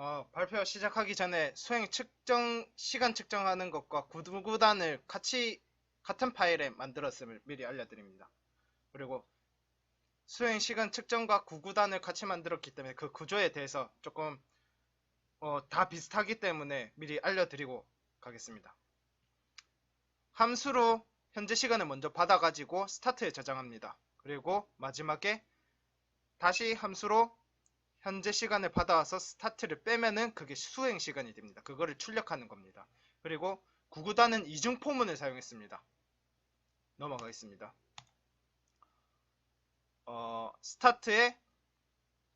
어, 발표 시작하기 전에 수행 측정 시간 측정하는 것과 구두 구단을 같이 같은 파일에 만들었음을 미리 알려드립니다. 그리고 수행 시간 측정과 구구단을 같이 만들었기 때문에 그 구조에 대해서 조금 어, 다 비슷하기 때문에 미리 알려드리고 가겠습니다. 함수로 현재 시간을 먼저 받아가지고 스타트에 저장합니다. 그리고 마지막에 다시 함수로 현재 시간을 받아와서 스타트를 빼면은 그게 수행 시간이 됩니다. 그거를 출력하는 겁니다. 그리고 구구단은 이중 포문을 사용했습니다. 넘어가겠습니다. 어, 스타트에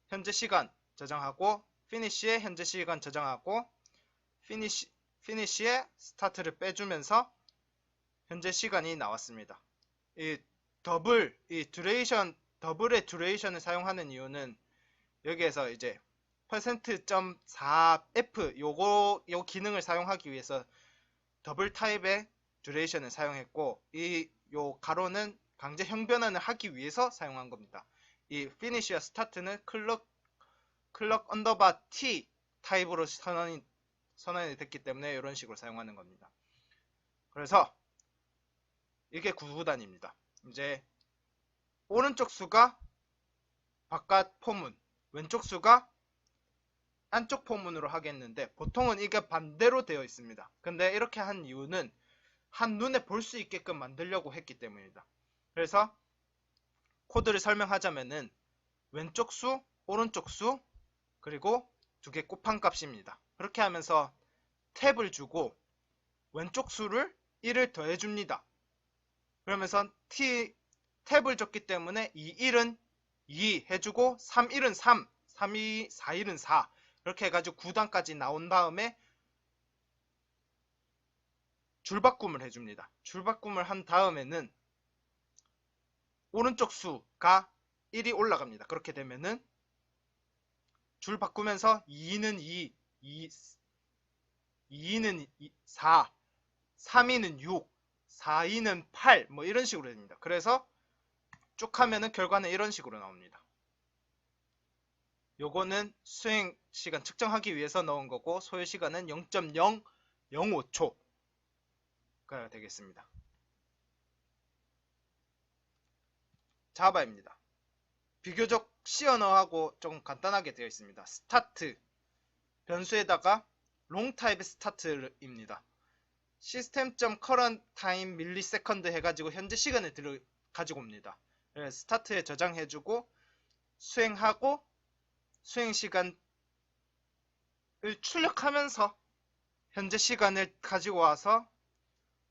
현재 시간 저장하고 피니쉬에 현재 시간 저장하고 피니쉬 피니쉬에 스타트를 빼주면서 현재 시간이 나왔습니다. 이 더블 이 듀레이션 더블의 듀레이션을 사용하는 이유는 여기에서 이제 %.4f 요거 요 기능을 사용하기 위해서 더블 타입의 듀레이션을 사용했고 이 요 가로는 강제 형변환을 하기 위해서 사용한 겁니다. 이 피니쉬와 스타트는 클럭 클럭 언더바 t 타입으로 선언이 선언이 됐기 때문에 이런 식으로 사용하는 겁니다. 그래서 이게 구구단입니다. 이제 오른쪽 수가 바깥 포문, 왼쪽 수가 안쪽 포문으로 하겠는데 보통은 이게 반대로 되어 있습니다. 근데 이렇게 한 이유는 한눈에 볼 수 있게끔 만들려고 했기 때문입니다. 그래서 코드를 설명하자면은 왼쪽 수, 오른쪽 수, 그리고 두 개 곱한 값입니다. 그렇게 하면서 탭을 주고 왼쪽 수를 1을 더해줍니다. 그러면서 t 탭을 줬기 때문에 이 1은 2 해주고 3, 1은 3, 3, 2, 4, 1은 4 이렇게 해가지고 9단까지 나온 다음에 줄바꿈을 해줍니다. 줄바꿈을 한 다음에는 오른쪽 수가 1이 올라갑니다. 그렇게 되면은 줄 바꾸면서 2는 2, 2 2는 4, 3위는 6, 4위는 8, 뭐 이런 식으로 됩니다. 그래서 쭉 하면은 결과는 이런 식으로 나옵니다. 요거는 수행 시간 측정하기 위해서 넣은 거고 소요 시간은 0.005초가 되겠습니다. 자바입니다. 비교적 C 언어하고 조금 간단하게 되어 있습니다. 스타트 변수에다가 롱 타입의 스타트입니다. 시스템.current time millisecond 해가지고 현재 시간을 들어 가지고 옵니다. 스타트에 저장해주고 수행하고 수행 시간을 출력하면서 현재 시간을 가지고 와서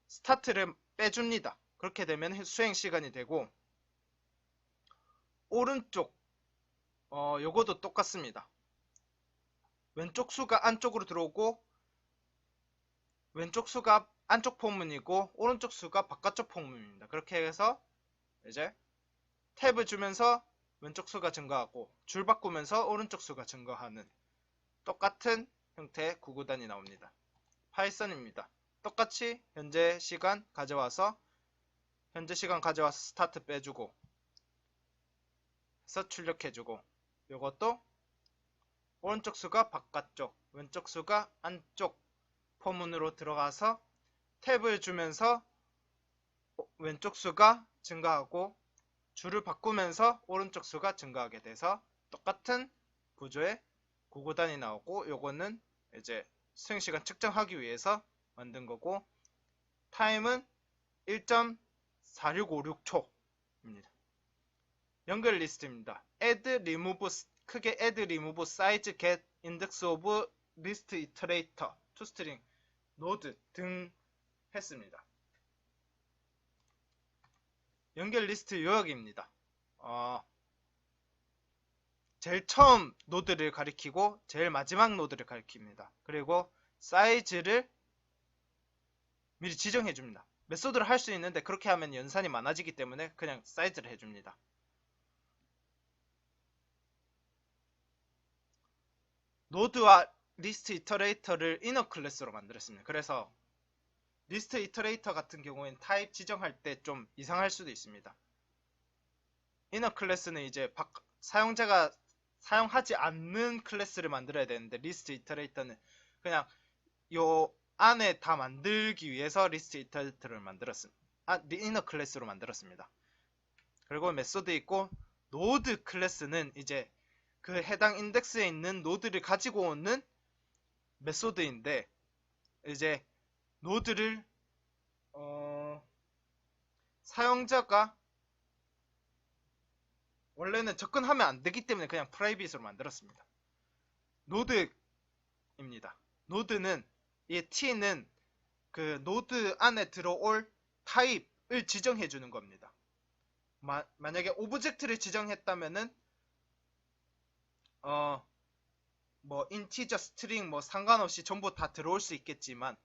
스타트를 빼줍니다. 그렇게 되면 수행 시간이 되고 오른쪽 어 요거도 똑같습니다. 왼쪽 수가 안쪽으로 들어오고 왼쪽 수가 안쪽 포문이고 오른쪽 수가 바깥쪽 포문입니다. 그렇게 해서 이제 탭을 주면서 왼쪽 수가 증가하고 줄 바꾸면서 오른쪽 수가 증가하는 똑같은 형태의 구구단이 나옵니다. 파이썬입니다. 똑같이 현재 시간 가져와서 현재 시간 가져와서 스타트 빼주고 해서 출력해주고 이것도 오른쪽 수가 바깥쪽 왼쪽 수가 안쪽 포문으로 들어가서 탭을 주면서 왼쪽 수가 증가하고 줄을 바꾸면서 오른쪽 수가 증가하게 돼서 똑같은 구조의 구구단이 나오고 요거는 이제 수행시간 측정하기 위해서 만든 거고 타임은 1.4656초입니다. 연결 리스트입니다. add, remove, 크게 add, remove, size, get, index of, list, iterator, toString, node 등 했습니다. 연결 리스트 요약입니다. 어, 제일 처음 노드를 가리키고 제일 마지막 노드를 가리킵니다. 그리고 사이즈를 미리 지정해 줍니다. 메소드를 할 수 있는데 그렇게 하면 연산이 많아지기 때문에 그냥 사이즈를 해줍니다. 노드와 리스트 이터레이터를 이너 클래스로 만들었습니다. 그래서 리스트 이터레이터 같은 경우에는 타입 지정할 때 좀 이상할 수도 있습니다. 이너 클래스는 이제 사용자가 사용하지 않는 클래스를 만들어야 되는데 리스트 이터레이터는 그냥 요 안에 다 만들기 위해서 리스트 이터레이터를 만들었습니다. 아, 이너 클래스로 만들었습니다. 그리고 메소드 있고 노드 클래스는 이제 그 해당 인덱스에 있는 노드를 가지고 오는 메소드인데 이제 노드를 어, 사용자가 원래는 접근하면 안 되기 때문에 그냥 프라이빗으로 만들었습니다. 노드입니다. 노드는 이 t는 그 노드 안에 들어올 타입을 지정해 주는 겁니다. 마, 만약에 오브젝트를 지정했다면은 어뭐 인티저 스트링 뭐 상관없이 전부 다 들어올 수 있겠지만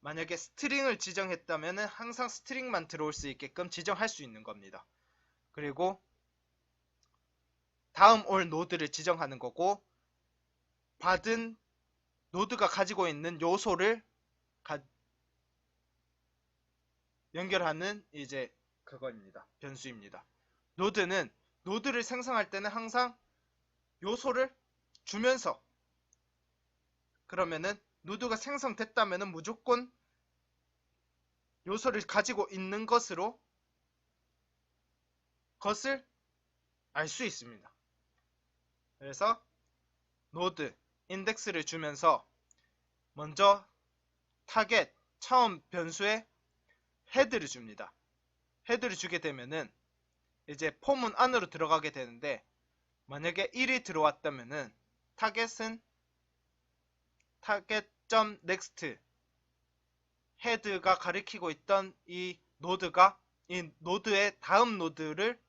만약에 스트링을 지정했다면은 항상 스트링만 들어올 수 있게끔 지정할 수 있는 겁니다. 그리고 다음 올 노드를 지정하는 거고 받은 노드가 가지고 있는 요소를 가, 연결하는 이제 그거입니다. 변수입니다. 노드는 노드를 생성할 때는 항상 요소를 주면서 그러면은 노드가 생성됐다면은 무조건 요소를 가지고 있는 것으로 것을 알 수 있습니다. 그래서 노드 인덱스를 주면서 먼저 타겟 처음 변수에 헤드를 줍니다. 헤드를 주게 되면은 이제 폼은 안으로 들어가게 되는데 만약에 1이 들어왔다면은 타겟은 타겟 .next 헤드가 가리키고 있던 이 노드가 이 노드의 다음 노드를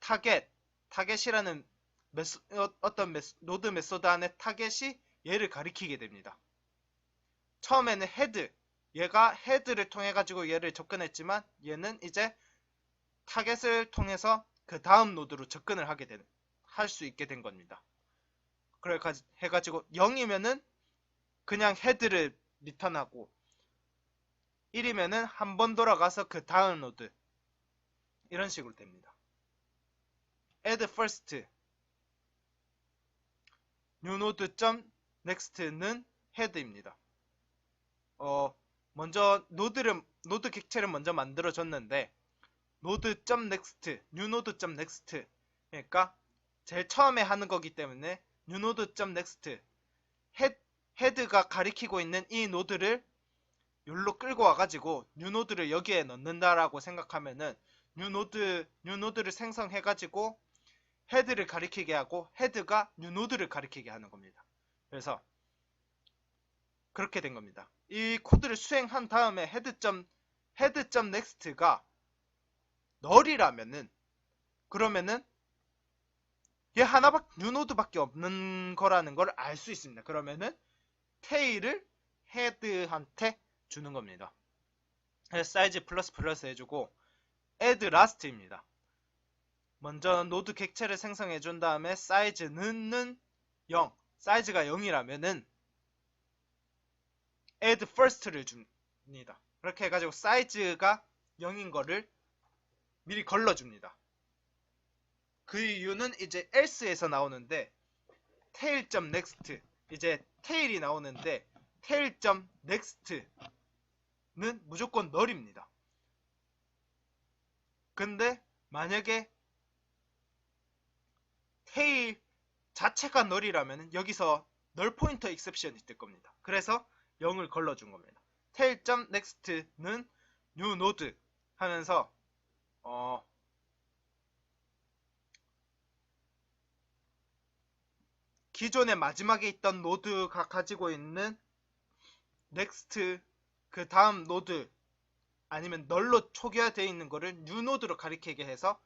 타겟 타겟이라는 메소, 어떤 메소, 노드 메소드 안에 타겟이 얘를 가리키게 됩니다. 처음에는 헤드 얘가 헤드를 통해 가지고 얘를 접근했지만 얘는 이제 타겟을 통해서 그 다음 노드로 접근을 하게 되는 할 수 있게 된 겁니다. 그래 해가지고 0이면은 그냥 헤드를 리턴하고 1이면은 한 번 돌아가서 그 다음 노드 이런 식으로 됩니다. add first new node.next는 헤드입니다. 어, 먼저 노드를 노드 객체를 먼저 만들어 줬는데 node.next, newNode.next 그러니까 제일 처음에 하는 거기 때문에 newNode.next 헤, 헤드가 가리키고 있는 이 노드를 여기로 끌고 와가지고 뉴 노드를 여기에 넣는다라고 생각하면은 뉴 노드 뉴 노드를 생성해가지고 헤드를 가리키게 하고 헤드가 뉴 노드를 가리키게 하는 겁니다. 그래서 그렇게 된 겁니다. 이 코드를 수행한 다음에 헤드점 헤드점 넥스트가 널이라면은 그러면은 얘 하나밖에 뉴노드밖에 없는 거라는 걸 알 수 있습니다. 그러면은 테일을 헤드한테 주는 겁니다. 사이즈 플러스 플러스 해주고 add last입니다. 먼저 노드 객체를 생성해 준 다음에 사이즈는 0 사이즈가 0이라면은 add first를 줍니다. 그렇게 해가지고 사이즈가 0인 거를 미리 걸러줍니다. 그 이유는 이제 else에서 나오는데 tail.next 이제 tail이 나오는데 tail.next는 무조건 널입니다. 근데 만약에 tail 자체가 널이라면 여기서 널 포인터 익셉션이 뜰 겁니다. 그래서 0을 걸러준 겁니다. tail.next는 new node 하면서 어 기존의 마지막에 있던 노드가 가지고 있는 next 그 다음 노드 아니면 널로 초기화되어 있는 거를 new 노드로 가리키게 해서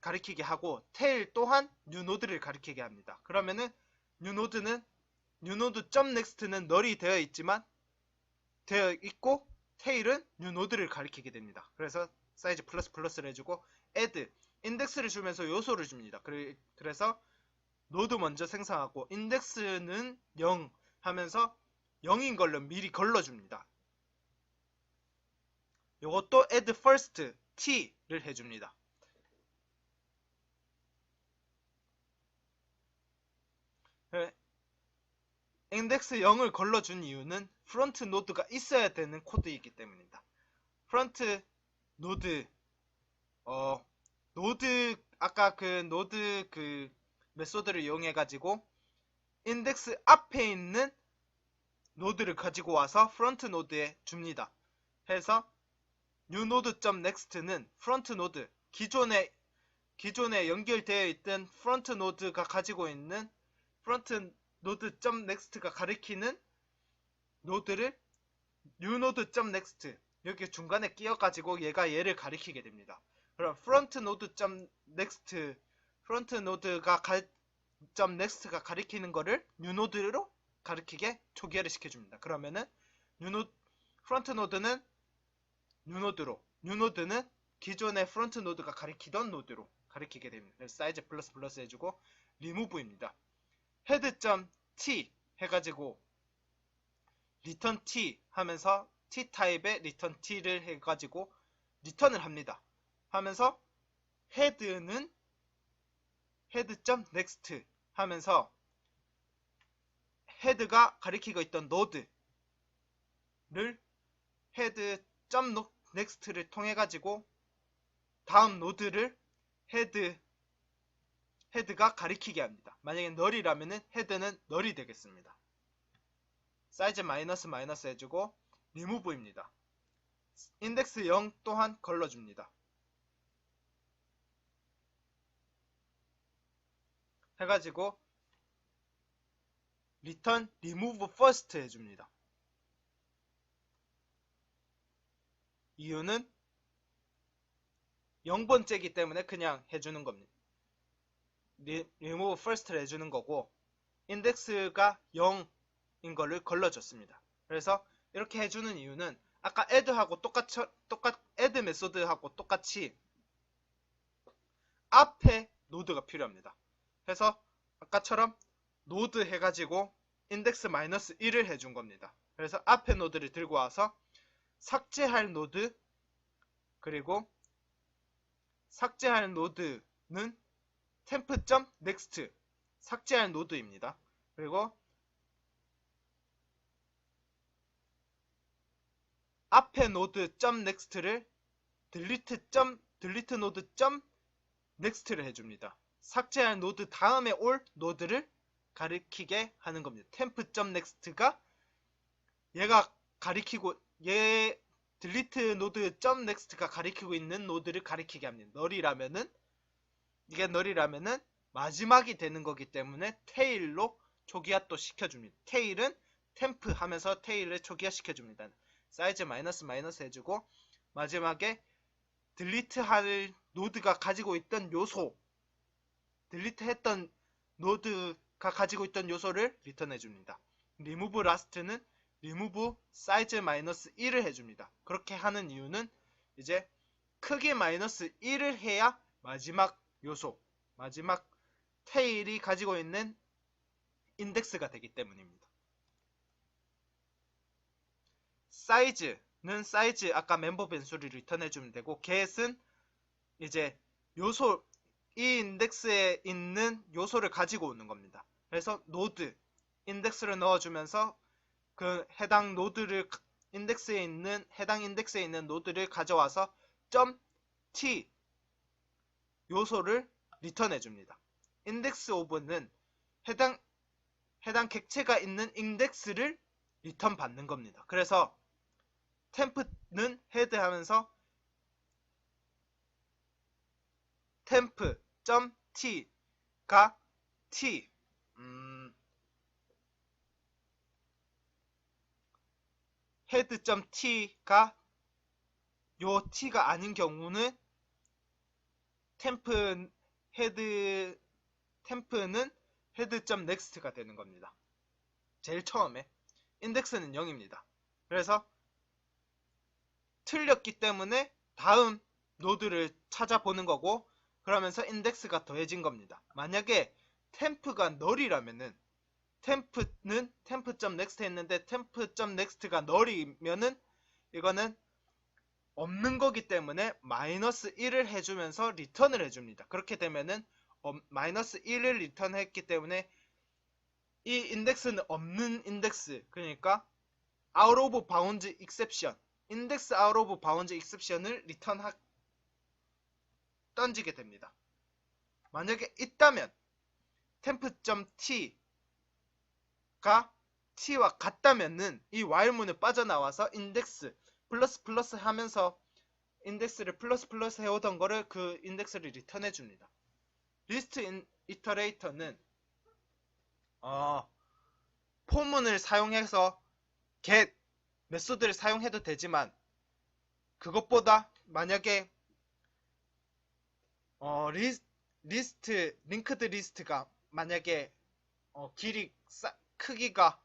가리키게 하고 tail 또한 new 노드를 가리키게 합니다. 그러면은 new 노드는 new node.next는 널이 되어 있지만 되어 있고 tail은 new 노드를 가리키게 됩니다. 그래서 사이즈 플러스 플러스를 해주고 add 인덱스를 주면서 요소를 줍니다. 그래서 노드 먼저 생성하고 인덱스는 0 하면서 0인 걸로 미리 걸러줍니다. 이것도 add first t를 해줍니다. 인덱스 0을 걸러준 이유는 프론트 노드가 있어야 되는 코드이기 때문입니다. 프론트 노드 어 노드 아까 그 노드 그 메소드를 이용해 가지고 인덱스 앞에 있는 노드를 가지고 와서 프론트 노드에 줍니다. 해서 newNode.next는 프론트 노드 기존에 기존에 연결되어 있던 프론트 노드가 가지고 있는 프론트 노드.next가 가리키는 노드를 newNode.next 여기 중간에 끼어가지고 얘가 얘를 가리키게 됩니다. 그럼 프론트 노드.next 프론트 노드가 가, .next가 가리키는 거를 newNode로 가리키게 초기화를 시켜줍니다. 그러면은 뉴노 프론트 노드는 뉴노드로 뉴노드는 기존의 프론트 노드가 가리키던 노드로 가리키게 됩니다. 사이즈 플러스 플러스 해주고 리무브입니다. 헤드.t 해가지고 리턴 t 하면서 t 타입의 리턴 t를 해가지고 리턴을 합니다. 하면서 헤드는 헤드.next 하면서 헤드가 가리키고 있던 노드를 헤드.next를 통해 가지고 다음 노드를 헤드 헤드가 가리키게 합니다. 만약에 널이라면은 헤드는 널이 되겠습니다. 사이즈 마이너스 마이너스 해주고 리무브입니다. 인덱스 0 또한 걸러줍니다. 해가지고 return remove first 해줍니다. 이유는 0번째이기 때문에 그냥 해주는 겁니다. remove first를 해주는 거고 인덱스가 0인 거를 걸러줬습니다. 그래서 이렇게 해주는 이유는 아까 add하고 똑같이 똑같 add 메소드하고 똑같이 앞에 노드가 필요합니다. 그래서 아까처럼 노드 해가지고 인덱스 마이너스 1을 해준 겁니다. 그래서 앞에 노드를 들고 와서 삭제할 노드 그리고 삭제할 노드는 temp.next 삭제할 노드입니다. 그리고 앞에 노드 .next를 delete delete 노드 .next를 해줍니다. 삭제할 노드 다음에 올 노드를 가리키게 하는 겁니다. temp.next가 얘가 가리키고 얘 delete 노드 .next가 가리키고 있는 노드를 가리키게 합니다. 널이라면은 이게 널이라면은 마지막이 되는 거기 때문에 테일로 초기화 또 시켜줍니다. 테일은 템프 하면서 테일을 초기화 시켜줍니다. 사이즈 마이너스 마이너스 해주고 마지막에 딜리트 할 노드가 가지고 있던 요소 딜리트 했던 노드 가 가지고 있던 요소를 리턴해 줍니다. remove last는 remove 마이너스 1을 해줍니다. 그렇게 하는 이유는 이제 크기 마이너스 1을 해야 마지막 요소, 마지막 테일이 가지고 있는 인덱스가 되기 때문입니다. 사이즈는 사이즈 아까 멤버 변수를 리턴해 주면 되고 get은 이제 요소 이 인덱스에 있는 요소를 가지고 오는 겁니다. 그래서 노드 인덱스를 넣어주면서 그 해당 노드를 인덱스에 있는 해당 인덱스에 있는 노드를 가져와서 .t 요소를 리턴해 줍니다. 인덱스 오브는 해당 해당 객체가 있는 인덱스를 리턴 받는 겁니다. 그래서 템프는 헤드 하면서 temp.t가 t 음, head.t가 요 t가 아닌 경우는 템프 헤드 템프는 head.next가 되는 겁니다. 제일 처음에 인덱스는 0입니다. 그래서 틀렸기 때문에 다음 노드를 찾아보는 거고 그러면서 인덱스가 더해진 겁니다. 만약에 템프가 널이라면은 템프는 템프.next 했는데 템프.next가 널이면은 이거는 없는 거기 때문에 마이너스 1을 해주면서 리턴을 해줍니다. 그렇게 되면은 어, 마이너스 1을 리턴했기 때문에 이 인덱스는 없는 인덱스 그러니까 out of bounds exception 인덱스 out of bounds exception을 리턴 하 던지게 됩니다. 만약에 있다면 temp.t가 t와 같다면은 이 while문을 빠져나와서 인덱스 플러스 플러스 하면서 인덱스를 플러스 플러스 해오던 거를 그 인덱스를 리턴해 줍니다. 인 이터레이터는 어, 포문을 사용해서 get 메소드를 사용해도 되지만 그것보다 만약에 어, 리스, 리스트 링크드 리스트가 만약에 어, 길이 싸, 크기가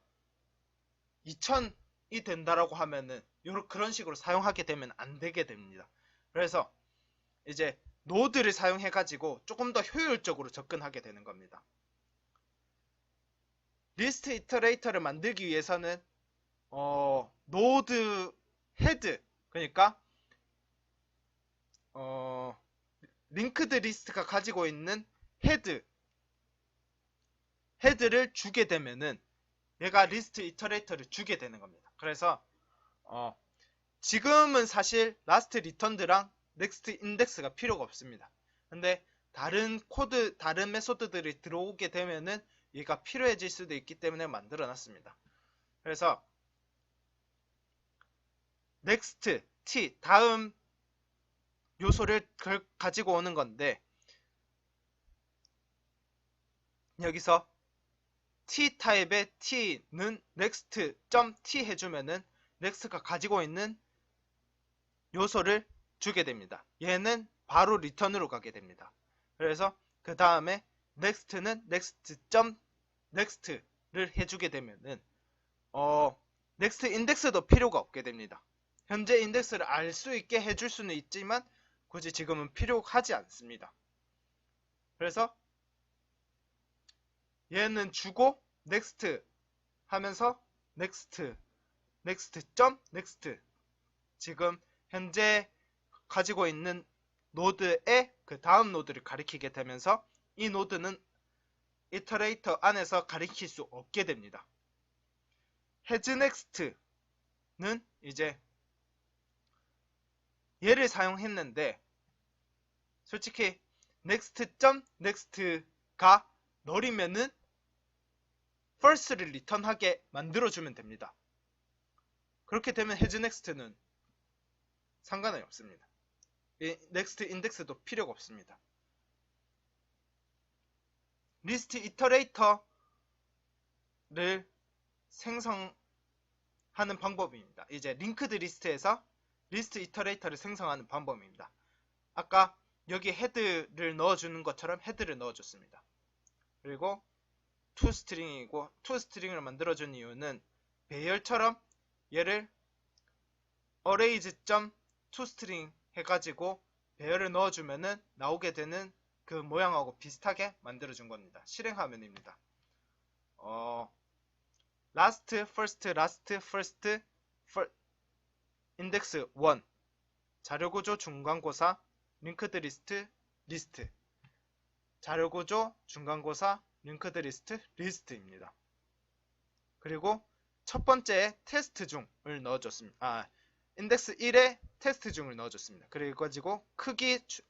2000이 된다라고 하면은 요런 그런 식으로 사용하게 되면 안 되게 됩니다. 그래서 이제 노드를 사용해 가지고 조금 더 효율적으로 접근하게 되는 겁니다. 리스트 이터레이터를 만들기 위해서는 어, 노드 헤드 그러니까 어, 링크드 리스트가 가지고 있는 헤드 헤드를 주게 되면은 얘가 리스트 이터레이터를 주게 되는 겁니다. 그래서 어, 지금은 사실 라스트 리턴드랑 넥스트 인덱스가 필요가 없습니다. 근데 다른 코드, 다른 메소드들이 들어오게 되면은 얘가 필요해질 수도 있기 때문에 만들어 놨습니다. 그래서 next, t, 다음 요소를 가지고 오는 건데 여기서 t 타입의 t는 next.t 해주면은 next가 가지고 있는 요소를 주게 됩니다. 얘는 바로 리턴으로 가게 됩니다. 그래서 그 다음에 next는 next.next를 해주게 되면은 어 next 인덱스도 필요가 없게 됩니다. 현재 인덱스를 알 수 있게 해줄 수는 있지만 굳이 지금은 필요하지 않습니다. 그래서 얘는 주고 next 하면서 next next 점 next 지금 현재 가지고 있는 노드의 그 다음 노드를 가리키게 되면서 이 노드는 이터레이터 안에서 가리킬 수 없게 됩니다. has next는 이제 얘를 사용했는데 솔직히 next.next가 널이면은 first를 리턴하게 만들어주면 됩니다. 그렇게 되면 has next는 상관이 없습니다. 이 next 인덱스도 필요가 없습니다. 이터레이터를 생성하는 방법입니다. 이제 링크드 리스트에서 리스트 이터레이터를 생성하는 방법입니다. 아까 여기 헤드를 넣어주는 것처럼 헤드를 넣어줬습니다. 그리고 toString이고 toString을 만들어준 이유는 배열처럼 얘를 arrays.toString 해가지고 배열을 넣어주면은 나오게 되는 그 모양하고 비슷하게 만들어준 겁니다. 실행 화면입니다. 어, last, first, last, first, first 인덱스 1 자료구조 중간고사 링크드 리스트 리스트 자료구조 중간고사 링크드 리스트 리스트입니다. 그리고 첫 번째 테스트 중을 넣어줬습니다. 아, 인덱스 1에 테스트 중을 넣어줬습니다. 그리고 가지고 크기 추,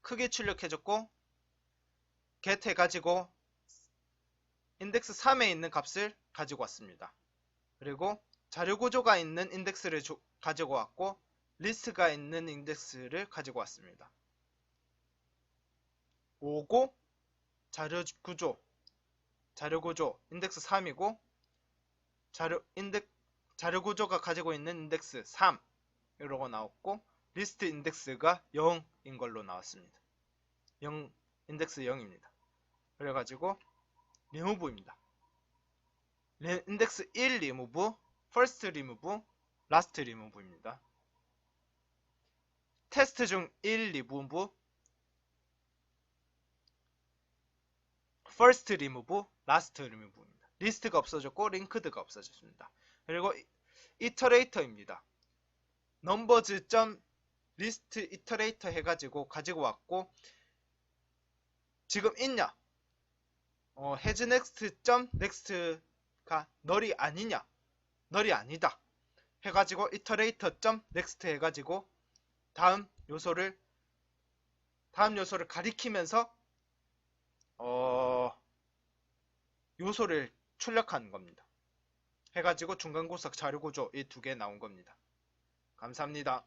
크기 출력해줬고 get 해가지고 인덱스 3에 있는 값을 가지고 왔습니다. 그리고 자료 구조가 있는 인덱스를 조, 가지고 왔고 리스트가 있는 인덱스를 가지고 왔습니다. 오고 자료 구조 자료 구조 인덱스 3이고 자료 인덱 자료 구조가 가지고 있는 인덱스 3 이러고 나왔고 리스트 인덱스가 0인 걸로 나왔습니다. 0 인덱스 0입니다. 그래가지고 리무브입니다. 인덱스 1 리무브 first remove, last remove입니다. 테스트 중 1 remove, first remove, last remove입니다. 리스트가 없어졌고 링크드가 없어졌습니다. 그리고 이터레이터입니다. numbers.list iterator 해가지고 가지고 왔고 지금 있냐? 어, has next 점 next가 널이 아니냐 널이 아니다 해가지고 iterator 점 next 해가지고 다음 요소를 다음 요소를 가리키면서 어 요소를 출력하는 겁니다. 해가지고 중간고사 자료구조 이 두 개 나온 겁니다. 감사합니다.